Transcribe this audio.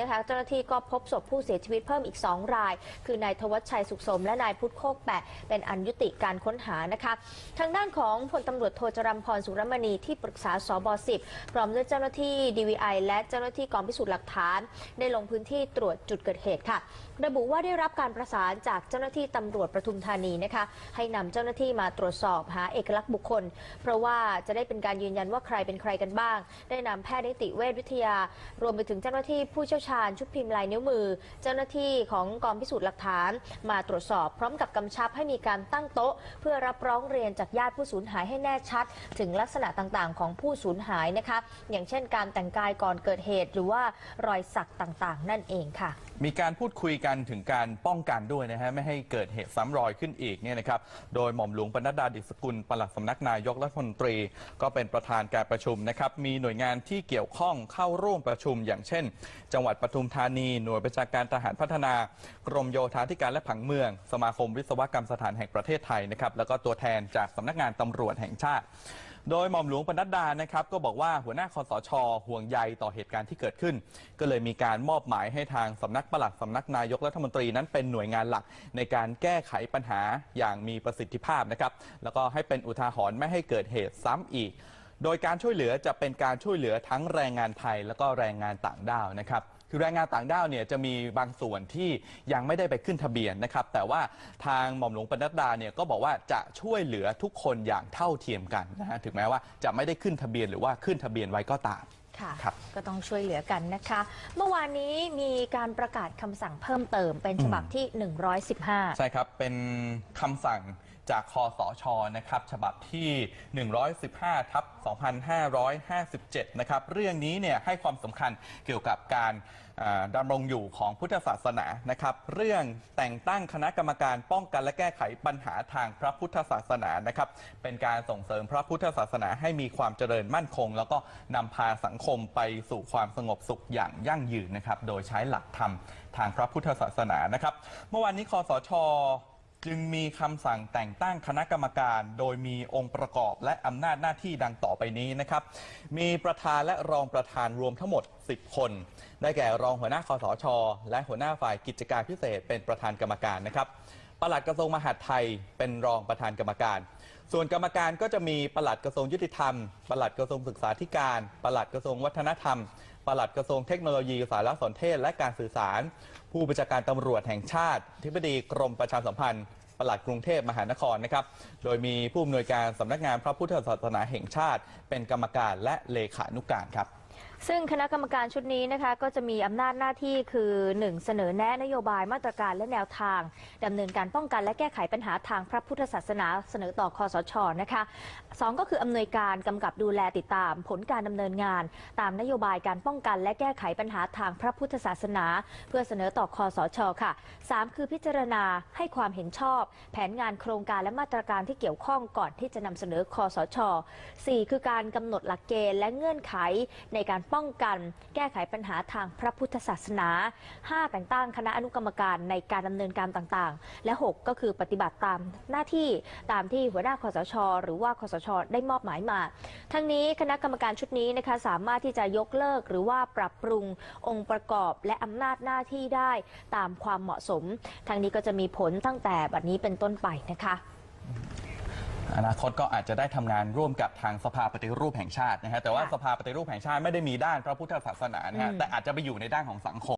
นะคะเจ้าหน้าที่ก็พบศพผู้เสียชีวิตเพิ่มอีก 2 ราย คือนายทวัชชัยสุขสม และนายพุทธโคกแปะ เป็นอันยุติการค้นหานะคะ ทางด้านของพลตำรวจโทจรัมพรสุรมณีที่ปรึกษาสบ10พร้อมด้วยเจ้าหน้าที่ DVI และเจ้าหน้าที่กองพิสูจน์หลักฐาน ได้ลงพื้นที่ตรวจจุดเกิดเหตุค่ะ ระบุว่าได้รับการประสานจากเจ้าหน้าที่ตำรวจประทุมธานีนะคะ ให้นำเจ้าหน้าที่มาตรวจสอบหาเอกลักษณ์บุคคล เพราะว่าจะได้เป็นการยืนยันว่าใครเป็นใครกันบ้าง ได้นำแพทย์นิติเวชวิทยา รวมไปถึงเจ้าหน้าที่ผู้เชี่ยวชาญชุดพิมพ์ลายนิ้วมือ เจ้าหน้าที่ของกองพิสูจน์หลักฐาน มาตรวจสอบพร้อมกับกำชับให้มีการตั้งโต๊ะ เพื่อรับร้องเรียนจากญาติผู้สูญหายให้แน่ชัด ถึงลักษณะต่างๆ ของผู้สูญหายนะคะ อย่างเช่นการแต่งกายก่อนเกิดเหตุ หรือว่ารอยสักต่างๆ นั่นเองค่ะ มีการพูดคุยกันถึงการป้องกันด้วยนะฮะไม่ให้เกิดเหตุซ้ำรอยขึ้นอีกเนี่ยนะครับโดยหม่อมหลวงปนัดดาดิษฐกุลปลัดสำนักนายกรัฐมนตรี ก็เป็นประธานการประชุมนะครับมีหน่วยงานที่เกี่ยวข้องเข้าร่วมประชุมอย่างเช่น จังหวัดปทุมธานี หน่วยประชาการทหารพัฒนากรมโยธาธิการและผังเมือง สมาคมวิศวกรรมสถานแห่งประเทศไทยนะครับแล้วก็ตัวแทนจากสำนักงานตำรวจแห่งชาติ โดยหม่อมหลวงปนัดดานะครับก็บอกว่าหัวหน้าคอสช ห่วงใยต่อเหตุการณ์ที่เกิดขึ้น ก็เลยมีการมอบหมายให้ทางสำนักปลัดสำนักนายกรัฐมนตรีนั้นเป็นหน่วยงานหลักในการแก้ไขปัญหาอย่างมีประสิทธิภาพนะครับแล้วก็ให้เป็นอุทาหรณ์ไม่ให้เกิดเหตุซ้ำอีกโดยการช่วยเหลือจะเป็นการช่วยเหลือทั้งแรงงานไทยแล้วก็แรงงานต่างด้าวนะครับ คือแรงงานต่างด้าวเนี่ยจะมีบางส่วนที่ยังไม่ได้ไปขึ้นทะเบียนนะครับ แต่ว่าทางหม่อมหลวงปนัดดาเนี่ยก็บอกว่าจะช่วยเหลือทุกคนอย่างเท่าเทียมกันนะฮะถึงแม้ว่าจะไม่ได้ขึ้นทะเบียนหรือว่าขึ้นทะเบียนไว้ก็ตาม ค่ะครับก็ต้องช่วยเหลือกันนะคะ เมื่อวานนี้มีการประกาศคำสั่งเพิ่มเติมเป็นฉบับที่ 115 ใช่ครับ เป็นคำสั่ง จากคอสชนะครับฉบับที่ 115ทับ2557 นะครับเรื่องนี้เนี่ยให้ความสำคัญเกี่ยวกับการดำรงอยู่ของพุทธศาสนานะครับ เรื่องแต่งตั้งคณะกรรมการป้องกันและแก้ไขปัญหาทางพระพุทธศาสนานะครับ เป็นการส่งเสริมพระพุทธศาสนาให้มีความเจริญมั่นคง แล้วก็นำพาสังคมไปสู่ความสงบสุขอย่างยั่งยืนนะครับ โดยใช้หลักธรรมทางพระพุทธศาสนานะครับ เมื่อวานนี้คอสช จึงมีคำสั่งแต่งตั้งคณะกรรมการ โดยมีองค์ประกอบและอำนาจหน้าที่ดังต่อไปนี้นะครับ มีประธานและรองประธานรวมทั้งหมด 10 คน ได้แก่รองหัวหน้าคอสช และหัวหน้าฝ่ายกิจการพิเศษเป็นประธานกรรมการนะครับปลัดกระทรวงมหาดไทยเป็นรองประธานกรรมการ ส่วนกรรมการก็จะมีปลัดกระทรวงยุติธรรม ปลัดกระทรวงศึกษาธิการ ปลัดกระทรวงวัฒนธรรม ปลัดกระทรวงเทคโนโลยีสารสนเทศและการสื่อสาร ผู้บัญชาการตำรวจแห่งชาติทิบดีกรมประชาสัมพันธ์ปลัดกรุงเทพมหานครนะครับ โดยมีผู้อำนวยการสำนักงานพระพุทธศาสนาแห่งชาติ เป็นกรรมการและเลขานุการครับ ซึ่งคณะกรรมการชุดนี้นะคะก็จะมีอำนาจหน้าที่คือ 1. เสนอแนะนโยบายมาตรการและแนวทางดำเนินการป้องกันและแก้ไขปัญหาทางพระพุทธศาสนาเสนอต่อคอสชนะคะสองก็คืออำนวยการกำกับดูแลติดตามผลการดำเนินงาน ตามนโยบายการป้องกันและแก้ไขปัญหาทางพระพุทธศาสนา เพื่อเสนอต่อคอสชค่ะสามคือพิจารณาให้ความเห็นชอบ แผนงานโครงการและมาตรการที่เกี่ยวข้องก่อนที่จะนำเสนอคอสช 4 คือการกำหนดหลักเกณฑ์และเงื่อนไขในการป้องกัน แก้ไขปัญหาทางพระพุทธศาสนา 5 แต่งตั้งคณะอนุกรรมการในการดำเนินการต่างๆ และ 6 ก็คือปฏิบัติตามหน้าที่ตามที่หัวหน้าคอสช หรือว่าคอสช ได้มอบหมายมา ทั้งนี้คณะกรรมการชุดนี้นะคะสามารถที่จะยกเลิกหรือว่าปรับปรุงองค์ประกอบและอำนาจหน้าที่ได้ตามความเหมาะสม ทั้งนี้ก็จะมีผลตั้งแต่บัดนี้เป็นต้นไปนะคะ อนาคตก็อาจจะได้ทำงานร่วมกับทางสภาปฏิรูปแห่งชาตินะฮะแต่ว่าค่ะ สภาปฏิรูปแห่งชาติไม่ได้มีด้านพระพุทธศาสนานะฮะอืมแต่อาจจะไปอยู่ในด้านของสังคม